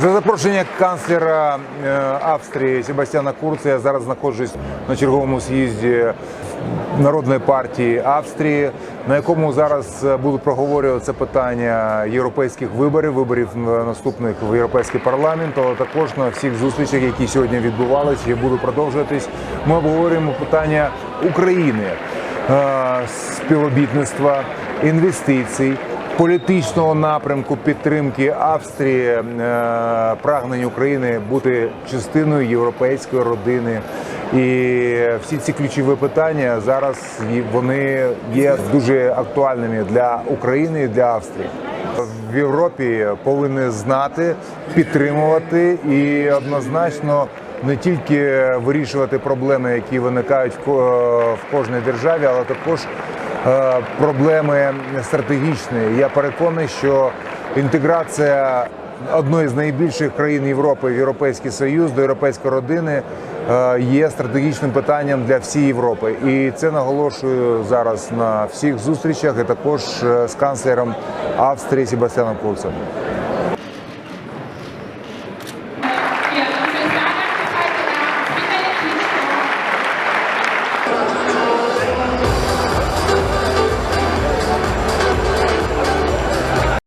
За запрошення канцлера е, Австрії Себастьяна Курца я зараз знаходжусь на черговому з'їзді Народної партії Австрії, на якому зараз е, будуть проговорюватися питання європейських виборів, виборів наступних в європейський парламент, але також на всіх зустрічах, які сьогодні відбувалися і будуть продовжуватись. Ми обговорюємо питання України, е, співробітництва, інвестицій політичного напрямку підтримки Австрії, е, прагнень України бути частиною європейської родини. І всі ці ключові питання зараз вони є дуже актуальними для України і для Австрії. В Європі повинні знати, підтримувати і однозначно не тільки вирішувати проблеми, які виникають в кожній державі, але також проблеми стратегічні. Я переконаний, що інтеграція одної з найбільших країн Європи в Європейський Союз до європейської родини е, є стратегічним питанням для всієї Європи. І це наголошую зараз на всіх зустрічах, і також е, з канцлером Австрії Себастьяном Курцем.